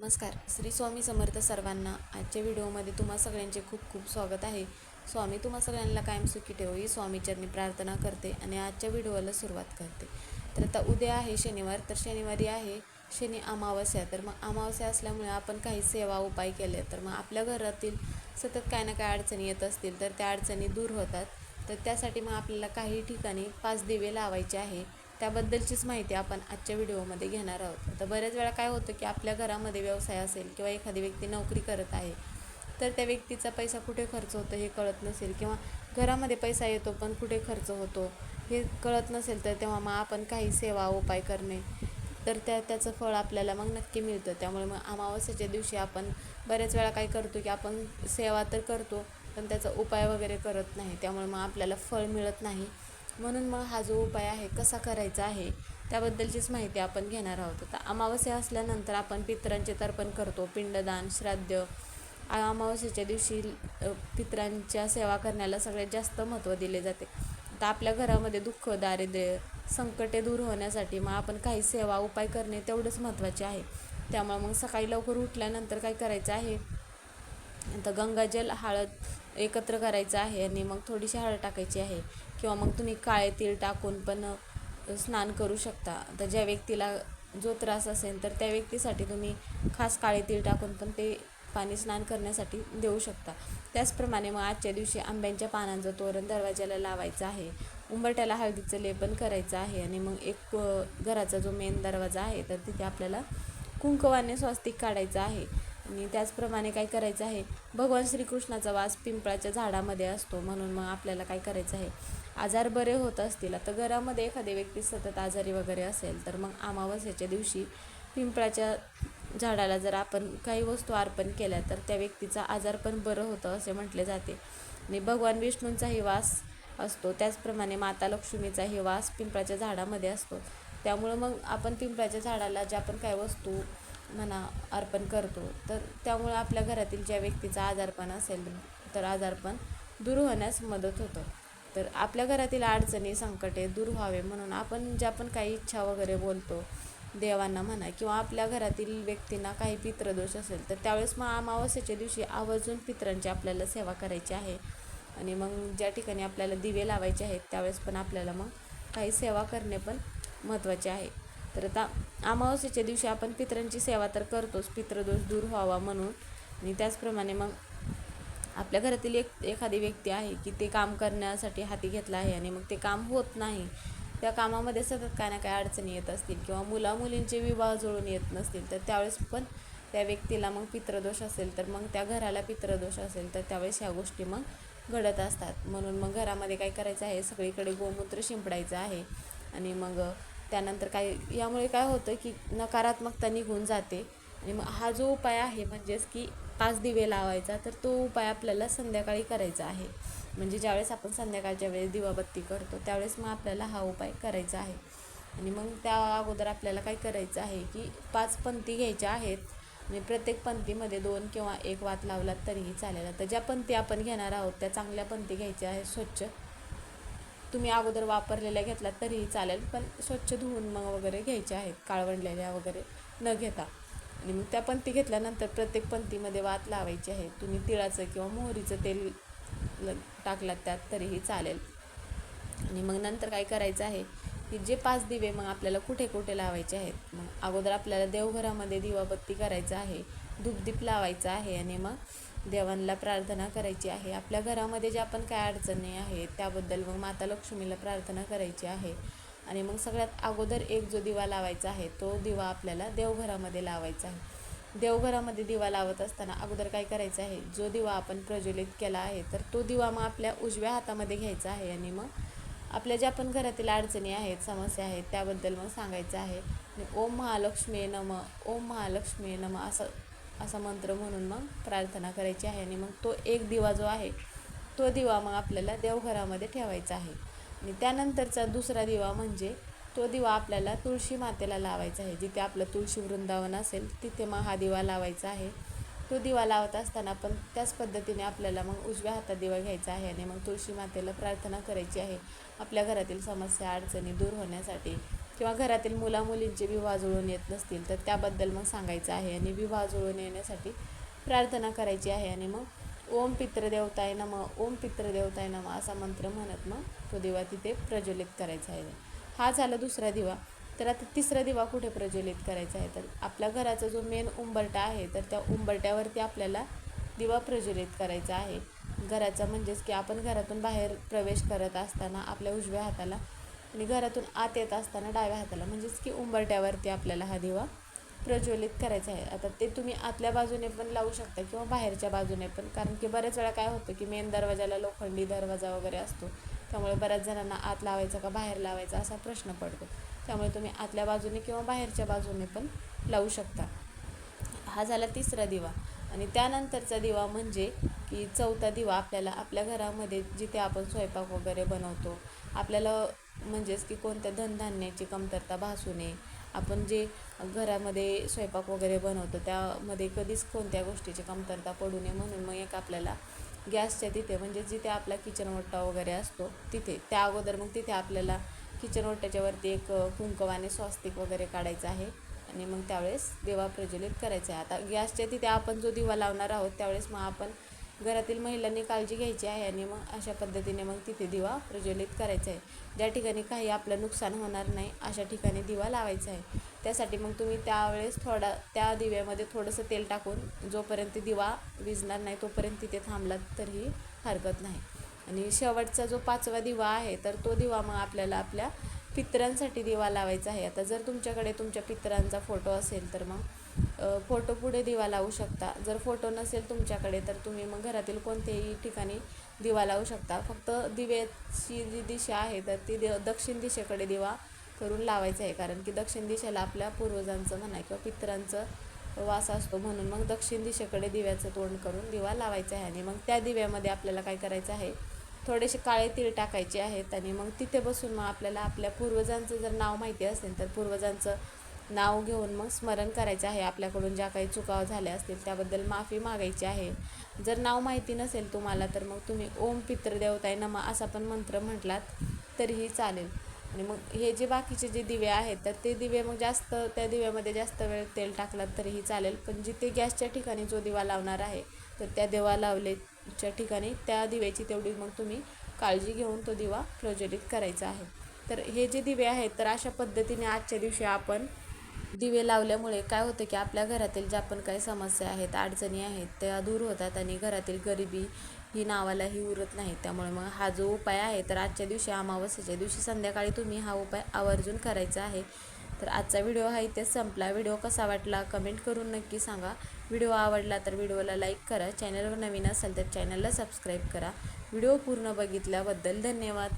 नमस्कार. श्री स्वामी समर्थ सर्वांना आजच्या व्हिडिओमध्ये तुम्हा सगळ्यांचे खूप खूप स्वागत आहे. स्वामी तुम्हा सगळ्यांना कायम सुखी ठेवो ही स्वामीचरणी प्रार्थना करते आणि आजच्या व्हिडिओला सुरुवात करते. तर आता उद्या आहे शनिवार तर शनिवारी आहे शनी अमावस्या. तर मग अमावस्या असल्यामुळे आपण काही सेवा उपाय केले तर मग आपल्या घरातील सतत काय ना काय अडचणी येत असतील तर त्या अडचणी दूर होतात. तर त्यासाठी मग आपल्याला काही ठिकाणी पाच दिवे लावायचे आहे. त्याबद्दलचीच माहिती आपण आजच्या व्हिडिओमध्ये घेणार आहोत. तर बऱ्याच वेळा काय होतं की आपल्या घरामध्ये व्यवसाय असेल किंवा एखादी व्यक्ती नोकरी करत आहे तर त्या व्यक्तीचा पैसा कुठे खर्च होतो हे कळत नसेल किंवा घरामध्ये पैसा येतो पण कुठे खर्च होतो हे कळत नसेल तर तेव्हा मग आपण काही सेवा उपाय करणे तर त्या त्याचं फळ आपल्याला मग नक्की मिळतं. त्यामुळे मग अमावस्येच्या दिवशी आपण बऱ्याच वेळा काय करतो की आपण सेवा तर करतो पण त्याचा उपाय वगैरे करत नाही. त्यामुळे मग आपल्याला फळ मिळत नाही. म्हणून मग हा जो उपाय आहे कसा करायचा आहे त्याबद्दलचीच माहिती आपण घेणार आहोत. आता अमावस्या असल्यानंतर आपण पितरांचे तर्पण करतो. पिंडदान श्राद्ध. अमावस्येच्या दिवशी पितरांच्या सेवा करण्याला सगळ्यात जास्त महत्त्व दिले जाते. तर आपल्या घरामध्ये दुःख दारिद्र्य संकटे दूर होण्यासाठी मग आपण काही सेवा उपाय करणे तेवढंच महत्त्वाचे आहे. त्यामुळे मग सकाळी लवकर उठल्यानंतर काय करायचं आहे? आता गंगाजल हळद एकत्र करायचं आहे आणि मग थोडीशी हळद टाकायची आहे. किंवा मग तुम्ही काळे तीळ टाकून पण स्नान करू शकता. तर ज्या व्यक्तीला जो त्रास असेल तर त्या व्यक्तीसाठी तुम्ही खास काळे तीळ टाकून पण ते पाणी स्नान करण्यासाठी देऊ शकता. त्याचप्रमाणे मग आजच्या दिवशी आंब्यांच्या पानांचं तोरण दरवाज्याला लावायचं आहे. उंबरट्याला हळदीचं लेपन करायचं आहे आणि मग एक घराचा जो मेन दरवाजा आहे तर तिथे आपल्याला कुंकवाने स्वास्तिक काढायचं आहे. आणि त्याचप्रमाणे काय करायचं आहे भगवान श्रीकृष्णाचा वास पिंपळाच्या झाडामध्ये असतो म्हणून मग आपल्याला काय करायचं आहे आजार बरे होत असतील आता घरामध्ये एखादी व्यक्ती सतत आजारी वगैरे असेल तर मग अमावस्याच्या दिवशी पिंपळाच्या झाडाला जर आपण काही वस्तू अर्पण केल्या तर त्या व्यक्तीचा आजार पण बरं होतं असे म्हटले जाते. आणि भगवान विष्णूंचाही वास असतो त्याचप्रमाणे माता लक्ष्मीचाही वास पिंपळाच्या झाडामध्ये असतो. त्यामुळं मग आपण पिंपळाच्या झाडाला ज्या पण काय वस्तू म्हणा अर्पण करतो. तर त्यामुळे आपल्या घरातील ज्या व्यक्तीचा आजारपण असेल तर आजारपण दूर होण्यास मदत होतं. तर आपल्या घरातील अडचणी संकटे दूर व्हावे म्हणून आपण ज्या पण काही इच्छा वगैरे बोलतो देवांना म्हणा किंवा आपल्या घरातील व्यक्तींना काही पितृदोष असेल तर त्यावेळेस मग अमावस्येच्या दिवशी आवर्जून पितरांची आपल्याला सेवा करायची आहे. आणि मग ज्या ठिकाणी आपल्याला दिवे लावायचे आहेत त्यावेळेस पण आपल्याला मग काही सेवा करणे पण महत्त्वाचे आहे. तर आता अमावस्येच्या दिवशी आपण पितरांची सेवा तर करतोच पितृदोष दूर व्हावा म्हणून. आणि त्याचप्रमाणे मग आपल्या घरातील एक एखादी व्यक्ती आहे की ते काम करण्यासाठी हाती घेतलं आहे आणि मग ते काम होत नाही त्या कामामध्ये सतत काय ना काय अडचणी येत असतील किंवा मुला मुलींचे विवाह जुळून येत नसतील तर त्यावेळेस पण त्या व्यक्तीला मग पितृदोष असेल तर मग त्या घराला पितृदोष असेल तर त्यावेळेस ह्या गोष्टी मग घडत असतात. म्हणून मग घरामध्ये काय करायचं आहे सगळीकडे गोमूत्र शिंपडायचं आहे. आणि मग त्यानंतर काय यामुळे काय होतं की नकारात्मकता निघून जाते. आणि मग हा जो उपाय आहे म्हणजेच की पाच दिवे लावायचा तर तो उपाय आपल्याला संध्याकाळी करायचा आहे. म्हणजे ज्यावेळेस आपण संध्याकाळच्या वेळेस दिवाबत्ती करतो त्यावेळेस मग आपल्याला हा उपाय करायचा आहे. आणि मग त्या अगोदर आपल्याला काय करायचं आहे की पाच पंक्ती घ्यायच्या आहेत. आणि प्रत्येक पंक्तीमध्ये दोन किंवा एक वात लावला तरीही चालेल. तर ज्या पंक्ती आपण घेणार आहोत त्या चांगल्या पंक्ती घ्यायच्या आहेत स्वच्छ. तुम्ही अगोदर वापरलेल्या घेतलात तरीही चालेल पण स्वच्छ धुवून मग वगैरे घ्यायच्या आहेत काळवंडलेल्या वगैरे न घेता. आणि मग त्या पंथी घेतल्यानंतर प्रत्येक पंथीमध्ये वात लावायची आहे. तुम्ही तिळाचं किंवा मोहरीचं तेल ल- टाकलात त्यात तरीही चालेल. आणि मग नंतर काय करायचं आहे की जे पाच दिवे मग आपल्याला कुठे कुठे लावायचे आहेत मग अगोदर आपल्याला देवघरामध्ये दिवाबत्ती करायचं आहे धूपदीप लावायचा आहे आणि मग देवांना प्रार्थना करायची आहे. आपल्या घरामध्ये ज्या पण काय अडचणी आहेत त्याबद्दल मग माता लक्ष्मीला प्रार्थना करायची आहे. आणि मग सगळ्यात अगोदर एक जो दिवा लावायचा आहे तो दिवा आपल्याला देवघरामध्ये लावायचा आहे. देवघरामध्ये दिवा लावत असताना अगोदर काय करायचं आहे जो दिवा आपण प्रज्वलित केला आहे तर तो दिवा मग आपल्या उजव्या हातामध्ये घ्यायचा आहे आणि मग आपल्या ज्या पण घरातील अडचणी आहेत समस्या आहेत त्याबद्दल मग सांगायचं आहे. आणि ओम महालक्ष्मी नम ओम महालक्ष्मी नम असं असा मंत्र म्हणून मग प्रार्थना करायची आहे. आणि मग तो एक दिवा जो आहे तो दिवा मग आपल्याला देवघरामध्ये ठेवायचा आहे. आणि त्यानंतरचा दुसरा दिवा म्हणजे तो दिवा आपल्याला तुळशी मातेला लावायचा आहे. जिथे आपलं तुळशी वृंदावन असेल तिथे मग हा दिवा लावायचा आहे. तो दिवा लावत असताना पण त्याच पद्धतीने आपल्याला मग उजव्या हातात दिवा घ्यायचा आहे. आणि मग तुळशी मातेला प्रार्थना करायची आहे. आपल्या घरातील समस्या अडचणी दूर होण्यासाठी किंवा घरातील मुलामुलींचे विवाह जुळून येत नसतील तर त्याबद्दल मग सांगायचं आहे आणि विवाह जुळून येण्यासाठी प्रार्थना करायची आहे आणि मग ओम पितृदेवताय नम ओम पितृदेवताय नम असा मंत्र म्हणत मग तो दिवा तिथे प्रज्वलित करायचा आहे. हा झाला दुसरा दिवा. तर आता तिसरा दिवा कुठे प्रज्वलित करायचा आहे? तर आपल्या घराचा जो मेन उंबरटा आहे तर त्या उंबरट्यावरती आपल्याला दिवा प्रज्वलित करायचा आहे. घराचा म्हणजेच की आपण घरातून बाहेर प्रवेश करत असताना आपल्या उजव्या हाताला आणि घरातून आत येत असताना डाव्या हाताला म्हणजेच की उंबरट्यावरती आपल्याला हा दिवा प्रज्वलित करायचा आहे. आता ते तुम्ही आतल्या बाजूने पण लावू शकता किंवा बाहेरच्या बाजूने पण कारण की बऱ्याच वेळा काय होतं की मेन दरवाजाला लोखंडी दरवाजा वगैरे असतो. त्यामुळे बऱ्याच जणांना आत लावायचा का बाहेर लावायचा असा प्रश्न पडतो. त्यामुळे तुम्ही आतल्या बाजूने किंवा बाहेरच्या बाजूने पण लावू शकता. हा झाला तिसरा दिवा. आणि त्यानंतरचा दिवा म्हणजे की चौथा दिवा आपल्याला आपल्या घरामध्ये जिथे आपण स्वयंपाक वगैरे बनवतो आपल्याला म्हणजेच की कोणत्या धनधान्याची कमतरता भासू नये. आपण जे घरामध्ये स्वयंपाक वगैरे बनवतो त्यामध्ये कधीच कोणत्या गोष्टीची कमतरता पडू नये म्हणून मग एक आपल्याला गॅसच्या तिथे म्हणजे जिथे आपला किचन ओटा वगैरे असतो तिथे त्या अगोदर मग तिथे आपल्याला किचन ओट्याच्या एक कुंकवाने स्वस्तिक वगैरे काढायचं आहे. आणि मग त्यावेळेस दिवा प्रज्वलित करायचा आहे. आता गॅसच्या तिथे आपण जो दिवा लावणार आहोत त्यावेळेस मग आपण घरातील महिलांनी काळजी घ्यायची आहे आणि मग अशा पद्धतीने मग तिथे दिवा प्रज्वलित करायचा आहे. ज्या ठिकाणी काही आपलं नुकसान होणार नाही अशा ठिकाणी दिवा लावायचा आहे. त्यासाठी मग तुम्ही त्यावेळेस थोडा त्या दिव्यामध्ये थोडंसं तेल टाकून जोपर्यंत दिवा विजणार नाही तोपर्यंत तिथे थांबलात तरीही हरकत नाही. आणि शेवटचा जो पाचवा दिवा आहे तर तो दिवा मग आपल्याला आपल्या पितरांसाठी दिवा लावायचा आहे. आता जर तुमच्याकडे तुमच्या पितरांचा फोटो असेल तर मग फोटो पुढे दिवा लावू शकता. जर फोटो नसेल तुमच्याकडे तर तुम्ही मग घरातील कोणत्याही ठिकाणी दिवा लावू शकता. फक्त दिव्याची जी दिशा आहे तर ती दक्षिण दिशेकडे दिवा करून लावायचं आहे. कारण की दक्षिण दिशेला आपल्या पूर्वजांचं म्हणा किंवा पितरांचं वास असतो म्हणून मग दक्षिण दिशेकडे दिव्याचं तोंड करून दिवा लावायचा आहे. आणि मग त्या दिव्यामध्ये आपल्याला काय करायचं आहे? थोडेसे काळे तीळ टाकायचे आहेत आणि मग तिथे बसून मग आपल्याला आपल्या पूर्वजांचं जर नाव माहिती असेल तर पूर्वजांचं नाव घेऊन मग स्मरण करायचं आहे आपल्याकडून ज्या काही चुका झाल्या असतील त्याबद्दल माफी मागायची आहे. जर नाव माहिती नसेल तुम्हाला तर मग तुम्ही ओम पितृदेवताय नमा असा पण मंत्र म्हटलात तरीही चालेल. आणि मग हे जे बाकीचे जे दिवे आहेत तर ते दिवे मग जास्त त्या दिव्यामध्ये जास्त वेळ तेल टाकलात तरीही चालेल. पण जिथे गॅसच्या ठिकाणी जो दिवा लावणार आहे तर त्या देवा लावले च्या ठिकाणी त्या दिव्याची तेवढी मग तुम्ही काळजी घेऊन तो दिवा प्रज्वलित करायचा आहे. तर हे जे दिवे आहेत तर अशा पद्धतीने आजच्या दिवशी आपण दिवे लावल्यामुळे काय होतं की आपल्या घरातील ज्या पण काही समस्या आहेत अडचणी आहेत त्या दूर होतात आणि घरातील गरिबी ही नावालाही उरत नाही. त्यामुळे मग हा जो उपाय आहे तर आजच्या दिवशी अमावस्येच्या दिवशी संध्याकाळी तुम्ही हा उपाय आवर्जून करायचा आहे. तर आजचा व्हिडिओ हा इथेच संपला. व्हिडिओ कसा वाटला कमेंट करून नक्की सांगा. व्हिडिओ आवडला तर व्हिडिओला लाईक करा. चॅनलवर नवीन असेल तर चॅनलला सबस्क्राईब करा. व्हिडिओ पूर्ण बघितल्याबद्दल धन्यवाद.